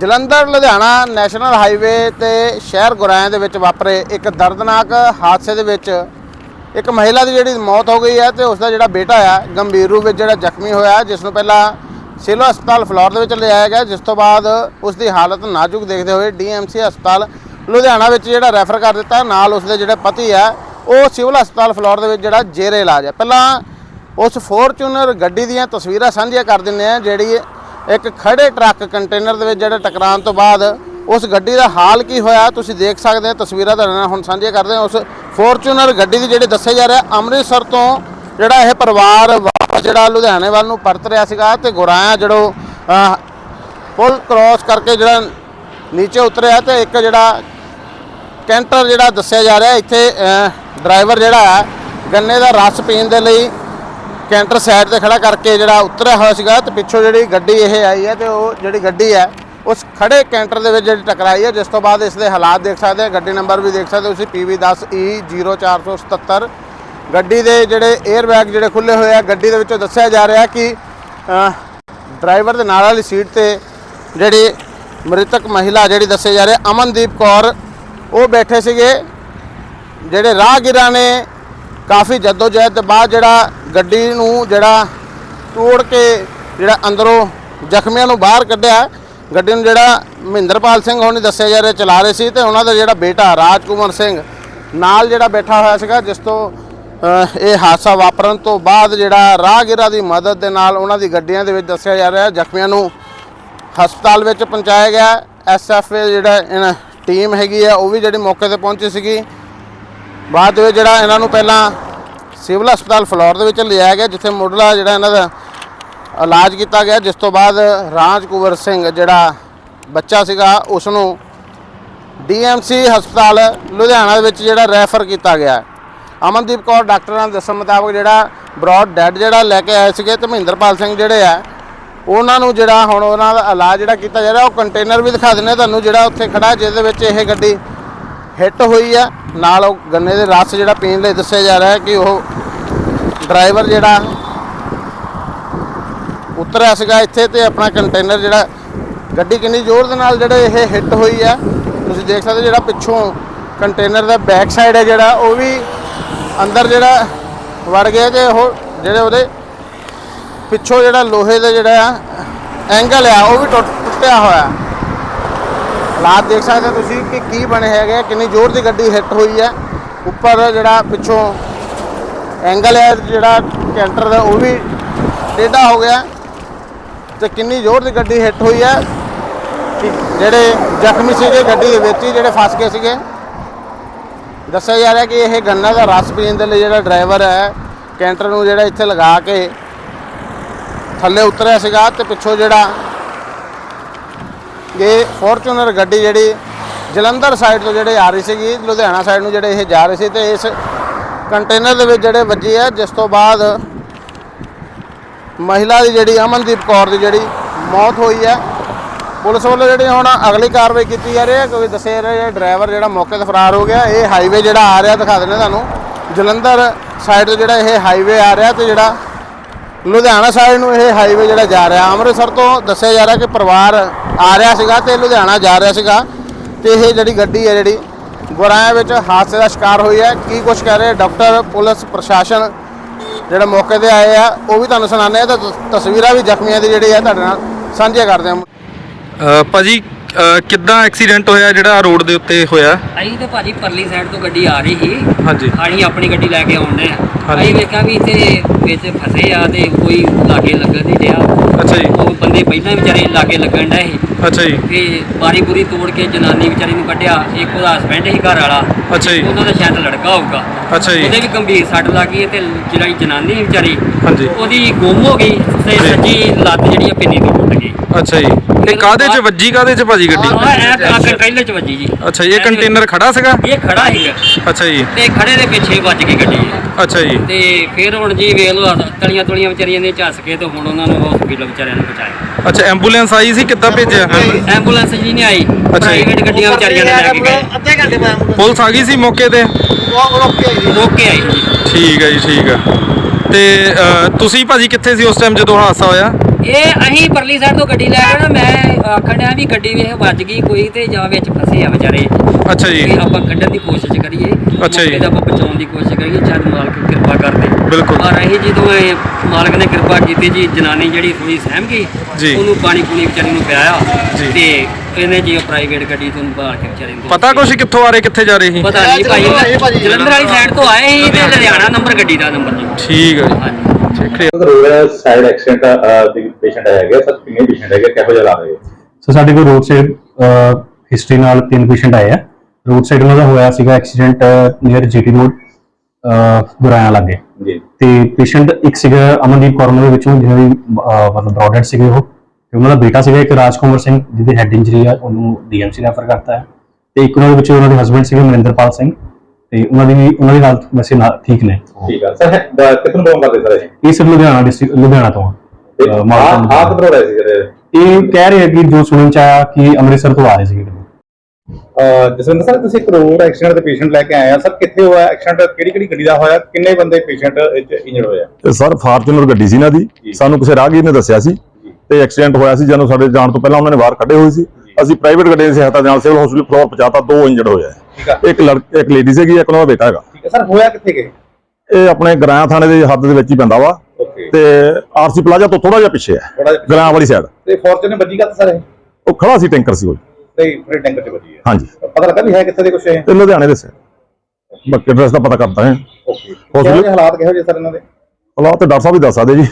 Jalandhar, Ludhiana national highway ਤੇ ਸ਼ਹਿਰ ਗੁਰਾਇਆਂ ਦੇ ਵਿੱਚ ਵਾਪਰੇ ਇੱਕ ਦਰਦਨਾਕ ਹਾਦਸੇ ਦੇ ਵਿੱਚ ਇੱਕ ਮਹਿਲਾ ਦੀ ਜਿਹੜੀ ਮੌਤ ਹੋ ਗਈ ਹੈ ਤੇ ਉਸ ਦਾ ਜਿਹੜਾ ਬੇਟਾ ਆ, ਗੰਭੀਰ ਰੂਪ ਵਿੱਚ ਜਿਹੜਾ ਜ਼ਖਮੀ ਹੋਇਆ, ਜਿਸ ਨੂੰ ਪਹਿਲਾਂ ਸਿਵਲ ਹਸਪਤਾਲ ਫਲੋਰ ਦੇ ਵਿੱਚ ਲਿਆਇਆ ਗਿਆ, ਜਿਸ ਤੋਂ ਬਾਅਦ ਉਸ ਦੀ ਹਾਲਤ ਨਾਜ਼ੁਕ ਦੇਖਦੇ ਹੋਏ ਡੀਐਮਸੀ ਹਸਪਤਾਲ ਲੁਧਿਆਣਾ ਵਿੱਚ ਜਿਹੜਾ ਰੈਫਰ ਕਰ ਦਿੱਤਾ, ਨਾਲ ਉਸ ਦੇ ਜਿਹੜੇ ਪਤੀ ਆ, ਉਹ ਸਿਵਲ ਹਸਪਤਾਲ ਫਲੋਰ ਦੇ ਵਿੱਚ ਜਿਹੜਾ ਜੇਰੇ ਇਲਾਜ ਹੈ ਪਹਿਲਾਂ ਉਸ ਫੋਰਚੂਨਰ ਗੱਡੀ ਦੀਆਂ ਤਸਵੀਰਾਂ ਸਾਂਝੀਆਂ ਕਰ ਦਿੰਦੇ ਆ ਜਿਹੜੀ ਇੱਕ ਖੜੇ ਟਰੱਕ ਕੰਟੇਨਰ ਦੇ ਵਿੱਚ ਜਿਹੜਾ ਟਕਰਾਉਣ ਤੋਂ ਬਾਅਦ ਉਸ ਗੱਡੀ ਦਾ ਹਾਲ ਕੀ ਹੋਇਆ, ਤੁਸੀਂ ਦੇਖ ਸਕਦੇ ਹੋ, ਤਸਵੀਰਾਂ ਤੁਹਾਡੇ ਨਾਲ ਹੁਣ ਸਾਂਝੀਆਂ ਕਰਦੇ ਹਾਂ। ਉਸ ਫੋਰਚੂਨਰ ਗੱਡੀ ਦੀ ਜਿਹੜੀ ਦੱਸਿਆ ਜਾ ਰਿਹਾ, ਅੰਮ੍ਰਿਤਸਰ ਤੋਂ ਜਿਹੜਾ ਇਹ ਪਰਿਵਾਰ ਵਾਪਸ ਜਿਹੜਾ ਲੁਧਿਆਣੇ ਵੱਲ ਨੂੰ ਪਰਤ ਰਿਹਾ ਸੀਗਾ ਤੇ ਗੁਰਾਇਆ ਜਿਹੜੋ ਪੁਲ ਕ੍ਰਾਸ ਕਰਕੇ ਜਿਹੜਾ ਨੀਚੇ ਉਤਰਿਆ ਤੇ ਇੱਕ ਜਿਹੜਾ ਕੈਂਟਰ ਜਿਹੜਾ ਦੱਸਿਆ ਜਾ ਰਿਹਾ, ਇੱਥੇ ਡਰਾਈਵਰ ਜਿਹੜਾ ਹੈ ਗੰਨੇ ਦਾ ਰਸ ਪੀਣ ਦੇ ਲਈ ਕੈਂਟਰ ਸਾਈਡ ਤੇ ਖੜਾ ਕਰਕੇ ਜਿਹੜਾ ਉਤਰਿਆ ਹੋਇਆ ਸੀਗਾ ਤੇ ਪਿੱਛੋਂ ਜਿਹੜੀ ਗੱਡੀ ਇਹ ਆਈ ਹੈ ਤੇ ਉਹ ਜਿਹੜੀ ਗੱਡੀ ਹੈ, ਉਸ ਖੜੇ ਕੈਂਟਰ ਦੇ ਵਿੱਚ ਜਿਹੜੀ ਟਕਰਾਈ ਹੈ, ਜਿਸ ਤੋਂ ਬਾਅਦ ਇਸ ਦੇ ਹਾਲਾਤ ਦੇਖ ਸਕਦੇ ਆ ਗੱਡੀ ਨੰਬਰ ਵੀ ਦੇਖ ਸਕਦੇ ਹੋ ਤੁਸੀਂ PV10E 0477 ਗੱਡੀ ਦੇ ਜਿਹੜੇ 에ਅਰ ਬੈਗ ਜਿਹੜੇ ਖੁੱਲੇ ਹੋਏ ਆ, ਗੱਡੀ ਦੇ ਵਿੱਚੋਂ ਦੱਸਿਆ ਜਾ ਰਿਹਾ ਕਿ ਡਰਾਈਵਰ ਦੇ ਨਾਲ ਵਾਲੀ ਸੀਟ ਤੇ ਜਿਹੜੀ ਮ੍ਰਿਤਕ ਮਹਿਲਾ ਜਿਹੜੀ ਦੱਸੇ ਜਾ ਰਿਹਾ, ਅਮਨਦੀਪ ਕੌਰ, ਉਹ ਬੈਠੇ ਸੀਗੇ। ਜਿਹੜੇ ਰਾਹਗੀਰਾਂ ਨੇ ਕਾਫੀ ਜਹਿਦ ਤੋਂ ਬਾਅਦ ਜਿਹੜਾ ਗੱਡੀ ਨੂੰ ਜਿਹੜਾ ਤੋੜ ਕੇ ਜਿਹੜਾ ਅੰਦਰੋਂ ਜ਼ਖਮੀਆਂ ਨੂੰ ਬਾਹਰ ਕੱਢਿਆ, ਗੱਡੀ ਨੂੰ ਜਿਹੜਾ ਮਹਿੰਦਰਪਾਲ ਸਿੰਘ ਹੋਣੀ ਦੱਸਿਆ ਜਾ ਰਿਹਾ ਚਲਾ ਰਹੇ ਸੀ ਤੇ ਉਹਨਾਂ ਦਾ ਜਿਹੜਾ ਬੇਟਾ ਰਾਜਕੁਮਾਰ ਸਿੰਘ ਨਾਲ ਜਿਹੜਾ ਬੈਠਾ ਹੋਇਆ ਸੀਗਾ, ਜਿਸ ਤੋਂ ਇਹ ਹਾਦਸਾ ਵਾਪਰਨ ਤੋਂ ਬਾਅਦ ਜਿਹੜਾ ਰਾਹਗੀਰਾਂ ਦੀ ਮਦਦ ਦੇ ਨਾਲ ਉਹਨਾਂ ਦੀ ਗੱਡੀਆਂ ਦੇ ਵਿੱਚ ਦੱਸਿਆ ਜਾ ਰਿਹਾ, ਜ਼ਖਮੀਆਂ ਨੂੰ ਹਸਪਤਾਲ ਵਿੱਚ ਪਹੁੰਚਾਇਆ ਗਿਆ। ਐਸਐਫਏ ਜਿਹੜਾ ਇਹਨਾਂ ਟੀਮ ਹੈਗੀ ਆ, ਉਹ ਵੀ ਜਿਹੜੀ ਮੌਕੇ ਤੇ ਪਹੁੰਚੀ ਸੀਗੀ। ਬਾਅਦ ਦੇ ਵਿੱਚ ਜਿਹੜਾ ਇਹਨਾਂ ਨੂੰ ਪਹਿਲਾਂ ਸਿਵਲ ਹਸਪਤਾਲ ਫਲੋਰ ਦੇ ਵਿੱਚ ਲਿਆਇਆ ਗਿਆ, ਜਿੱਥੇ ਮੁੱਢਲਾ ਜਿਹੜਾ ਇਹਨਾਂ ਦਾ ਇਲਾਜ ਕੀਤਾ ਗਿਆ। ਜਿਸ ਤੋਂ ਬਾਅਦ ਰਾਜ ਕੁਵਰ ਸਿੰਘ ਜਿਹੜਾ ਬੱਚਾ ਸੀਗਾ ਉਸ ਨੂੰ ਡੀਐਮਸੀ ਹਸਪਤਾਲ ਲੁਧਿਆਣਾ ਦੇ ਵਿੱਚ ਜਿਹੜਾ ਰੈਫਰ ਕੀਤਾ ਗਿਆ। ਅਮਨਦੀਪ ਕੌਰ ਡਾਕਟਰਾਂ ਦੇ ਦੱਸਣ ਮੁਤਾਬਕ ਜਿਹੜਾ ਬ੍ਰੌਡ ਡੈਡ ਜਿਹੜਾ ਲੈ ਕੇ ਆਏ ਸੀਗੇ ਤੇ ਮਹਿੰਦਰਪਾਲ ਸਿੰਘ ਜਿਹੜੇ ਆ, ਉਹਨਾਂ ਨੂੰ ਜਿਹੜਾ ਹੁਣ ਉਹਨਾਂ ਦਾ ਇਲਾਜ ਜਿਹੜਾ ਕੀਤਾ ਜਾ ਰਿਹਾ, ਉਹ ਕੰਟੇਨਰ ਵੀ ਦਿਖਾ ਦਿੰਦੇ ਆ ਤੁਹਾਨੂੰ, ਜਿਹੜਾ ਉੱਥੇ ਖੜਾ, ਜਿਹਦੇ ਵਿੱਚ ਇਹ ਗੱਡੀ ਹਿੱਟ ਹੋਈ ਆ। ਨਾਲ ਉਹ ਗੰਨੇ ਦੇ ਰਸ ਜਿਹੜਾ ਪੀਣ ਲਈ ਦੱਸਿਆ ਜਾ ਰਿਹਾ ਹੈ ਕਿ ਉਹ ਡਰਾਈਵਰ ਜਿਹੜਾ ਉਤਰਿਆ ਸੀਗਾ ਇੱਥੇ ਤੇ ਆਪਣਾ ਕੰਟੇਨਰ ਜਿਹੜਾ ਗੱਡੀ ਕਿੰਨੀ ਜ਼ੋਰ ਦੇ ਨਾਲ ਜਿਹੜੇ ਇਹ ਹਿੱਟ ਹੋਈ ਆ। ਤੁਸੀਂ ਦੇਖ ਸਕਦੇ ਹੋ ਜਿਹੜਾ ਪਿੱਛੋਂ ਕੰਟੇਨਰ ਦਾ ਬੈਕ ਸਾਈਡ ਹੈ ਜਿਹੜਾ, ਉਹ ਵੀ ਅੰਦਰ ਜਿਹੜਾ ਵੜ ਗਿਆ ਤੇ ਉਹ ਜਿਹੜੇ ਉਹਦੇ ਪਿੱਛੋਂ ਜਿਹੜਾ ਲੋਹੇ ਦਾ ਜਿਹੜਾ ਐਂਗਲ ਆ, ਉਹ ਵੀ ਟੁੱਟ- ਟੁੱਟਿਆ ਹੋਇਆ। ਹਾਲਾਤ ਦੇਖ ਸਕਦੇ ਹੋ ਤੁਸੀਂ ਕਿ ਕੀ ਬਣੇ ਹੈਗੇ ਆ, ਕਿੰਨੀ ਜ਼ੋਰ ਦੀ ਗੱਡੀ ਹਿੱਟ ਹੋਈ ਹੈ। ਉੱਪਰ ਜਿਹੜਾ ਪਿੱਛੋਂ ਐਂਗਲ ਹੈ ਜਿਹੜਾ ਕੈਂਟਰ ਦਾ ਉਹ ਵੀ ਟੇਢਾ ਹੋ ਗਿਆ। ਤੇ ਕਿੰਨੀ ਜ਼ੋਰ ਦੀ ਗੱਡੀ ਹਿੱਟ ਹੋਈ ਹੈ। ਜਿਹੜੇ ਜ਼ਖਮੀ ਸੀਗੇ ਗੱਡੀ ਦੇ ਵਿੱਚ ਹੀ ਜਿਹੜੇ ਫਸ ਗਏ ਸੀਗੇ। ਦੱਸਿਆ ਜਾ ਰਿਹਾ ਕਿ ਇਹ ਗੰਨਾ ਦਾ ਰਸ ਪੀਣ ਦੇ ਲਈ ਜਿਹੜਾ ਡਰਾਈਵਰ ਹੈ ਕੈਂਟਰ ਨੂੰ ਜਿਹੜਾ ਇੱਥੇ ਲਗਾ ਕੇ ਥੱਲੇ ਉਤਰਿਆ ਸੀਗਾ ਤੇ ਪਿੱਛੋਂ ਜਿਹੜਾ ਇਹ ਫੋਰਚੂਨਰ ਗੱਡੀ ਜਿਹੜੀ ਜਲੰਧਰ ਸਾਈਡ ਤੋਂ ਜਿਹੜੇ ਆ ਰਹੀ ਸੀਗੀ, ਲੁਧਿਆਣਾ ਸਾਈਡ ਨੂੰ ਜਿਹੜੇ ਇਹ ਜਾ ਰਹੇ ਸੀ ਤੇ ਇਸ ਕੰਟੇਨਰ ਦੇ ਵਿੱਚ ਜਿਹੜੇ ਵੱਜੇ ਆ, ਜਿਸ ਤੋਂ ਬਾਅਦ ਮਹਿਲਾ ਦੀ ਜਿਹੜੀ ਅਮਨਦੀਪ ਕੌਰ ਦੀ ਜਿਹੜੀ ਮੌਤ ਹੋਈ ਹੈ ਪੁਲਿਸ ਵੱਲੋਂ ਜਿਹੜੀ ਹੁਣ ਅਗਲੀ ਕਾਰਵਾਈ ਕੀਤੀ ਜਾ ਰਹੀ ਹੈ ਕਿਉਂਕਿ ਦੱਸਿਆ ਜਾ ਰਿਹਾ ਡਰਾਈਵਰ ਜਿਹੜਾ ਮੌਕੇ ਤੇ ਫਰਾਰ ਹੋ ਗਿਆ, ਇਹ ਹਾਈਵੇ ਜਿਹੜਾ ਆ ਰਿਹਾ, ਦਿਖਾ ਦਿੰਦੇ ਤੁਹਾਨੂੰ। ਜਲੰਧਰ ਸਾਈਡ ਤੋਂ ਜਿਹੜਾ ਇਹ ਹਾਈਵੇ ਆ ਰਿਹਾ ਤੇ ਜਿਹੜਾ ਲੁਧਿਆਣਾ ਸਾਈਡ ਨੂੰ ਇਹ ਹਾਈਵੇ ਜਿਹੜਾ ਜਾ ਰਿਹਾ। ਅੰਮ੍ਰਿਤਸਰ ਤੋਂ ਦੱਸਿਆ ਜਾ ਰਿਹਾ ਕਿ ਪਰਿਵਾਰ ਆ ਰਿਹਾ ਸੀਗਾ ਤੇ ਲੁਧਿਆਣਾ ਜਾ ਰਿਹਾ ਸੀਗਾ ਤੇ ਇਹ ਜਿਹੜੀ ਗੱਡੀ ਹੈ ਜਿਹੜੀ ਗੁਰਾਇਆ ਵਿੱਚ ਹਾਦਸੇ ਦਾ ਸ਼ਿਕਾਰ ਹੋਈ ਹੈ। ਕੀ ਕੁਝ ਕਹਿ ਰਹੇ ਡਾਕਟਰ ਪੁਲਿਸ ਪ੍ਰਸ਼ਾਸਨ ਜਿਹੜੇ ਮੌਕੇ ਤੇ ਆਏ ਆ ਉਹ ਵੀ ਤੁਹਾਨੂੰ ਸੁਣਾਉਂਦੇ ਆ ਤੇ ਤਸਵੀਰਾਂ ਵੀ ਜ਼ਖਮੀਆਂ ਦੀ ਜਿਹੜੀ ਹੈ ਤੁਹਾਡੇ ਨਾਲ ਸਾਂਝੀਆਂ ਕਰਦੇ ਹਾਂ। ਅ, ਭਾਜੀ ਕਿੱਦਾਂ ਐਕਸੀਡੈਂਟ ਹੋਇਆ ਜਿਹੜਾ ਰੋਡ ਦੇ ਉੱਤੇ ਹੋਇਆ? ਅਸੀਂ ਤੇ ਭਾਜੀ ਪਰਲੀ ਸਾਈਡ ਤੋਂ ਗੱਡੀ ਆ ਰਹੀ ਸੀ। ਹਾਂਜੀ। ਅਸੀਂ ਆਪਣੀ ਗੱਡੀ ਲੈ ਕੇ ਆਉਂਦੇ ਆ ਹਾਂਜੀ। ਅਸੀਂ ਵੇਖਿਆ ਵੀ ਇੱਥੇ ਵਿੱਚ ਫਸੇ ਆ ਤੇ ਕੋਈ ਲਾਗੇ ਲੱਗਣ ਨਹੀਂ ਡਿਆ। ਅੱਛਾ ਜੀ। ਉਹ ਬੰਦੇ ਪਹਿਲਾਂ ਵਿਚਾਰੇ ਲਾਗੇ ਲੱਗਣ ਡਏ ਸੀ। ਅੱਛਾ ਜੀ। ਤੇ ਬਾਰੀ ਬੁਰੀ ਤੋੜ ਕੇ ਜਨਾਨੀ ਵਿਚਾਰੀ ਨੂੰ ਕੱਢਿਆ। ਇੱਕ ਉਹਦਾ ਹਸਬੈਂਡ ਸੀ ਘਰ ਵਾਲਾ। ਅੱਛਾ ਜੀ। ਉਹਨਾਂ ਦਾ ਸ਼ਾਇਦ ਲੜਕਾ ਹੋਊਗਾ। ਅੱਛਾ ਜੀ। ਉਹਦੇ ਵੀ ਗੰਭੀਰ ਸੱਟ ਲੱਗੀ ਤੇ ਜਿਹੜੀ ਜਨਾਨੀ ਸੀ ਵਿਚਾਰੀ ਹਾਂਜੀ। ਉਹਦੀ ਗੁੰਮ ਹੋ ਗਈ ਤੇ ਜੀ। ਸੱਜੀ ਲੱਤ ਜਿਹੜੀ ਆ ਪਿੰਨੀ ਤੋਂ ਟੁੱਟ ਗਈ। ਅੱਛਾ ਜੀ। ਤੇ ਕਾਦੇ ਚ ਵੱਜੀ ਕਾਦੇ ਚ ਭਾਜੀ ਗੱਡੀ? ਆ ਇਹ ਆ ਕੰਟੇਨਰ ਚ ਵੱਜੀ ਜੀ। ਅੱਛਾ ਜੀ ਇਹ ਕੰਟੇਨਰ ਖੜਾ ਸੀਗਾ? ਇਹ ਖੜਾ ਸੀਗਾ। ਅੱਛਾ ਜੀ। ਤੇ ਖੜੇ ਦੇ ਪਿੱਛੇ ਵੱਜ ਗਈ ਗੱਡੀ। ਅੱਛਾ ਜੀ। ਤੇ ਫਿਰ ਹੁਣ ਜੀ ਵੇਖ ਲਓ ਤਲੀਆਂ ਤੁਲੀਆਂ ਵਿਚਾਰੀਆਂ ਨੇ ਝੱਸ ਕੇ ਤੇ ਹੁਣ ਉਹਨਾਂ ਨੂੰ ਹਸਪੀਟਲ ਵਿਚਾਰਿਆਂ ਨੂੰ ਪਹੁੰਚਾਇਆ ਅੱਛਾ ਐਂਬੂਲੈਂਸ ਆਈ ਸੀ? ਕਿੱਦਾਂ ਭੇਜਿਆ? ਐਂਬੂਲੈਂਸ ਜੀ ਨਹੀਂ ਆਈ। ਅੱਛਾ ਜੀ। ਪ੍ਰਾਈਵੇਟ ਗੱਡੀਆਂ ਵਿਚਾਰੀਆਂ ਨੇ ਲੈ ਕੇ ਗਏ। ਅੱਧੇ ਘੰਟੇ ਬਾਅਦ ਪੁਲਿਸ ਆ ਗਈ ਸੀ ਮੌਕੇ ਤੇ? ਉਹ ਰੋਕੇ ਓਕੇ ਆਈ ਜੀ। ਠੀਕ ਹੈ ਜੀ ਠੀਕ ਹੈ ਤੇ ਤੁਸੀਂ ਭਾਜੀ ਕਿੱਥੇ ਸੀ ਉਸ ਟਾਈਮ ਜਦੋਂ ਹਾਦਸਾ ਹੋਇਆ? ਇਹ ਅਸੀਂ ਪਰਲੀ ਸਾਈਡ ਤੋਂ ਗੱਡੀ ਲੈ ਕੇ ਨਾ ਮੈਂ ਆਖਣ ਡਿਆ ਵੀ ਗੱਡੀ ਵੇਖ ਵੱਜ ਗਈ ਕੋਈ ਤੇ ਜਾਂ ਵਿੱਚ ਫਸੇ ਆ ਵਿਚਾਰੇ। ਅੱਛਾ ਜੀ। ਤੇ ਆਪਾਂ ਕੱਢਣ ਦੀ ਕੋਸ਼ਿਸ਼ ਕਰੀਏ ਅੱਛਾ ਜੀ। ਮੌਕੇ ਆਪਾਂ ਬਚਾਉਣ ਦੀ ਕੋਸ਼ਿਸ਼ ਕਰੀਏ ਜਦ ਮਾਲਕ ਕਿਰਪਾ ਕਰਦੇ। ਬਿਲਕੁਲ। ਪਰ ਅਸੀਂ ਜਦੋਂ ਇਹ ਮਾਲਕ ਨੇ ਕਿਰਪਾ ਕੀਤੀ ਜੀ ਜਨਾਨੀ ਜਿਹੜੀ ਥੋੜੀ ਸਹਿਮ ਗਈ ਜੀ। ਉਹਨੂੰ ਪਾਣੀ ਪੂਣੀ ਵਿਚਾਰੀ ਨੂੰ ਪਿਆਇਆ ਜੀ। ਤੇ ਇਹਨੇ ਜੀ ਪ੍ਰਾਈਵੇਟ ਗੱਡੀ ਤੋਂ ਬਾਹਰ ਕੇ ਵਿਚਾਰੇ ਨੂੰ ਪਤਾ ਕੁਛ ਕਿੱਥੋਂ ਆ ਰਹੇ ਕਿੱਥੇ ਜਾ ਰਹੇ ਸੀ? ਪਤਾ ਨਹੀਂ ਭਾਈ ਜਲੰਧਰ ਵਾਲੀ ਸਾਈਡ ਤੋਂ ਆਏ ਸੀ ਤੇ ਲੁਧਿਆਣਾ। ਨੰਬਰ ਗੱਡੀ ਦਾ ਨੰਬਰ ਜੀ। ਠੀਕ ਹੈ ਜੀ। ਹਾਂਜੀ। ਠੀਕ ਹੈ। ਰੋਡ ਸਾਈਡ ਐਕਸੀਡੈਂਟ ਦੀ ਪੇਸ਼ੈਂਟ ਹੈਗੇ ਸਰ ਕਿੰਨੇ ਪੇਸ਼ੈਂਟ ਹੈਗੇ ਕਿਹੋ ਜਿਹਾ ਲੱਗ ਰਹੇ ਸੋ ਸਾਡੇ ਕੋਲ ਰੋਡ ਸਾਈਡ ਹਿਸਟਰੀ ਨਾਲ ਤਿੰਨ ਪੇਸ਼ੈਂਟ ਆਏ ਆ। ਰੋਡ ਸਾਈਡ ਉਹਨਾਂ ਦਾ ਹੋਇਆ ਸੀਗਾ accident near GT road Guraya ਲੱਗੇ। ਜੀ। ਤੇ ਪੇਸ਼ੈਂਟ ਇੱਕ ਸੀਗਾ ਅਮਨਦੀਪ ਕੌਰ ਦੇ ਵਿੱਚੋਂ ਜਿਹਨਾਂ ਦੀ ਮਤਲਬ ਬ੍ਰੌਡਡ ਸੀਗੇ ਉਹ। ਤੇ ਉਹਨਾਂ ਦਾ ਬੇਟਾ ਸੀਗਾ ਇੱਕ ਰਾਜਕੁਮਾਰ ਸਿੰਘ ਜਿਹਦੇ ਹੈਡ ਇੰਜਰੀ ਆ ਉਹਨੂੰ ਡੀਐਮਸੀ ਰੈਫਰ ਕਰਤਾ ਹੈ। ਤੇ ਇੱਕ ਉਹਨਾਂ ਦੇ ਵਿੱਚੋਂ ਉਹਨਾਂ ਦੇ ਹਸਬੰਡ ਸੀਗੇ ਮਨਿੰਦਰਪਾਲ ਸਿੰਘ। ਤੇ ਉਹਨਾਂ ਦੀ ਵੀ ਉਹਨਾਂ ਦੀ ਹਾਲਤ ਵੈਸੇ ਨਾ ਠੀਕ ਨੇ। ਠੀਕ ਆ। ਸਰ ਕਿਤਨ ਬੋਲ ਕਰਦੇ ਸਰ ਇਹ? ਇਹ ਸਿਰ ਲੁਧਿਆਣਾ ਡਿਸਟ੍ਰਿਕਟ ਲੁਧਿਆਣਾ ਤੋਂ ਆ। ਅਹ, ਸੀ ਜਿਹੜੇ ਇਹ? ਕਹਿ ਰਹੇ ਆ ਕਿ ਜੋ ਸੁਣਨ ਚ ਆਇਆ ਕਿ ਅੰਮ੍ਰਿਤਸਰ ਤੋਂ ਆ ਰਹੇ ਸੀਗੇ। ਜਸਵਿੰਦਰ ਸਰ ਤੁਸੀਂ ਇੱਕ ਰੋਡ ਐਕਸੀਡੈਂਟ ਦੇ ਪੇਸ਼ੈਂਟ ਲੈ ਕੇ ਆਏ ਆ। ਸਰ ਕਿੱਥੇ ਹੋਇਆ? ਐਕਸੀਡੈਂਟ ਕਿਹੜੀ ਕਿਹੜੀ ਗੱਡੀ ਦਾ ਹੋਇਆ? ਕਿੰਨੇ ਬੰਦੇ ਪੇਸ਼ੈਂਟ ਵਿੱਚ ਇੰਜਰਡ ਹੋਏ ਆ? ਤੇ ਸਰ ਫਾਰਚੂਨਰ ਗੱਡੀ ਸੀ ਇਹਨਾਂ ਦੀ। ਸਾਨੂੰ ਕਿਸੇ ਰਾਹਗੀਰ ਨੇ ਦੱਸਿਆ ਸੀ ਤੇ ਐਕਸੀਡੈਂਟ ਹੋਇਆ ਸੀ ਜਦੋਂ ਸਾਡੇ ਜਾਣ ਤੋਂ ਪਹਿਲਾਂ ਉਹਨਾਂ ਨੇ ਬਾਹਰ ਕੱਢੇ ਹੋਏ ਸੀ। ਅਸੀਂ ਪ੍ਰਾਈਵੇਟ ਗੱਡੀ ਦੀ ਸਹਾਇਤਾ ਨਾਲ ਸਿਵਲ ਹਸਪੀਟਲ ਫਲੋਰ ਪਹੁੰਚਾਤਾ ਦੋ ਇੰਜਰਡ ਹੋਏ ਆ। ਠੀਕ ਆ। ਇੱਕ ਲੜਕੀ ਇੱਕ ਲੇਡੀ ਸੀਗੀ ਇੱਕ ਉਹਨਾਂ ਦਾ ਬੇਟਾ ਹੈਗਾ। ਠੀਕ ਹੈ ਸਰ ਹੋਇਆ ਕਿੱਥੇ ਗਏ ਇਹ ਆਪਣੇ ਗਰਾਇਆ ਥਾਣੇ ਦੇ ਹੱਦ ਦੇ ਵਿੱਚ ਹੀ ਪੈਂਦਾ ਵਾ। ਓਕੇ। ਤੇ ਆਰਸੀ ਪਲਾਜ਼ਾ ਤੋਂ ਥੋੜਾ ਜਿਹਾ ਪਿੱਛੇ ਹੈ ਥੋੜਾ ਜਿਹਾ ਵਾਲੀ ਸਾਈਡ ਤੇ ਫੋਰਚੂਨਰ ਵੱਜੀ ਕਾ ਸਰ ਇਹ? ਉਹ ਖੜਾ ਸੀ ਟੈਂਕਰ ਸੀ ਕੋਈ ਤੇ ਫਿਰ ਟੈਂਕਰ ਚ ਵੱਜੀ ਹੈ ਹਾਂਜੀ। ਪਤਾ ਲੱਗਾ ਵੀ ਹੈ ਕਿੱਥੇ ਦੇ ਕੁਛ ਇਹ? ਤੇ ਲੁਧਿਆਣੇ ਦੇ ਸੇ। ਬਾਕੀ ਐਡਰੈਸ ਦਾ ਪਤਾ ਕਰਦਾ ਹੈ। ਓਕੇ। ਕਿਹੋ ਜਿਹੇ ਹਾਲਾਤ ਕਿਹੋ ਜਿਹੇ ਸਰ ਇਹਨਾਂ ਦੇ? ਹਾਲਾਤ ਤੇ ਡਾਕਟਰ ਸਾਹਿਬ ਹੀ ਦੱਸ ਸਕਦੇ ਜੀ।